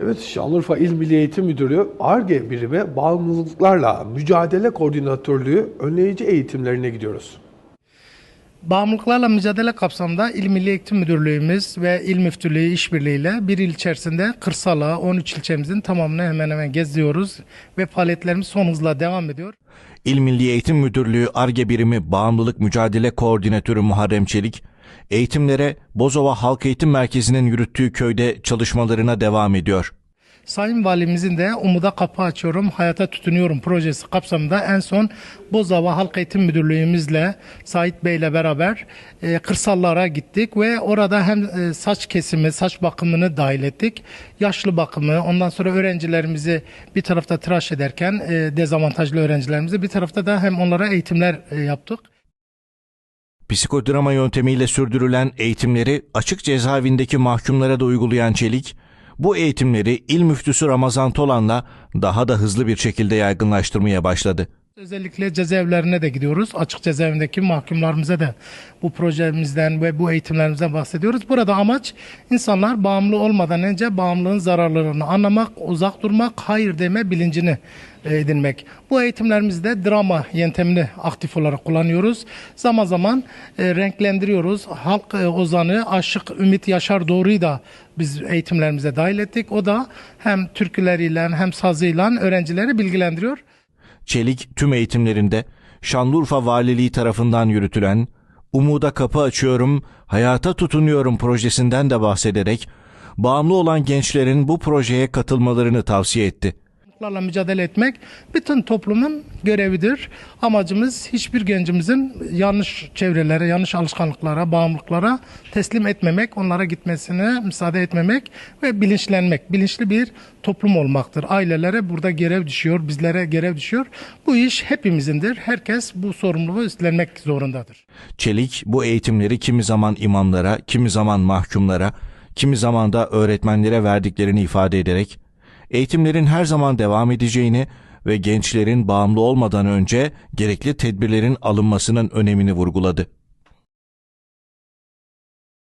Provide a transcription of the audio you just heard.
Evet, Şanlıurfa İl Milli Eğitim Müdürlüğü ARGE birimi bağımlılıklarla mücadele koordinatörlüğü önleyici eğitimlerine gidiyoruz. Bağımlılıklarla mücadele kapsamında İl Milli Eğitim Müdürlüğümüz ve İl Müftülüğü işbirliğiyle bir il içerisinde kırsala 13 ilçemizin tamamını hemen hemen geziyoruz ve faaliyetlerimiz son hızla devam ediyor. İl Milli Eğitim Müdürlüğü ARGE Birimi Bağımlılık Mücadele Koordinatörü Muharrem Çelik, eğitimlere Bozova Halk Eğitim Merkezi'nin yürüttüğü köyde çalışmalarına devam ediyor. Sayın Valimizin de Umuda Kapı Açıyorum, Hayata Tutunuyorum projesi kapsamında en son Bozova Halk Eğitim Müdürlüğümüzle Sait Bey ile beraber e, kırsallara gittik ve orada hem e, saç kesimi, saç bakımını dahil ettik. Yaşlı bakımı, ondan sonra öğrencilerimizi bir tarafta tıraş ederken e, dezavantajlı öğrencilerimizi bir tarafta da hem onlara eğitimler e, yaptık. Psikodrama yöntemiyle sürdürülen eğitimleri açık cezaevindeki mahkumlara da uygulayan Çelik, bu eğitimleri İl Müftüsü Ramazan Tolan'la daha da hızlı bir şekilde yaygınlaştırmaya başladı. Özellikle cezaevlerine de gidiyoruz. Açık cezaevindeki mahkumlarımıza da bu projemizden ve bu eğitimlerimizden bahsediyoruz. Burada amaç insanlar bağımlı olmadan önce bağımlılığın zararlarını anlamak, uzak durmak, hayır deme bilincini e, edinmek. Bu eğitimlerimizde drama yöntemini aktif olarak kullanıyoruz. Zaman zaman e, renklendiriyoruz. Halk e, ozanı Aşık Ümit Yaşar Doğru'yu da biz eğitimlerimize dahil ettik. O da hem türküleriyle hem sazıyla öğrencileri bilgilendiriyor. Çelik tüm eğitimlerinde Şanlıurfa Valiliği tarafından yürütülen Umuda Kapı Açıyorum, Hayata Tutunuyorum projesinden de bahsederek bağımlı olan gençlerin bu projeye katılmalarını tavsiye etti. Bağımlılıklarla mücadele etmek bütün toplumun görevidir. Amacımız hiçbir gencimizin yanlış çevrelere, yanlış alışkanlıklara, bağımlılıklara teslim etmemek, onlara gitmesine müsaade etmemek ve bilinçlenmek. Bilinçli bir toplum olmaktır. Ailelere burada görev düşüyor, bizlere görev düşüyor. Bu iş hepimizindir. Herkes bu sorumluluğu üstlenmek zorundadır. Çelik bu eğitimleri kimi zaman imamlara, kimi zaman mahkumlara, kimi zaman da öğretmenlere verdiklerini ifade ederek eğitimlerin her zaman devam edeceğini ve gençlerin bağımlı olmadan önce gerekli tedbirlerin alınmasının önemini vurguladı.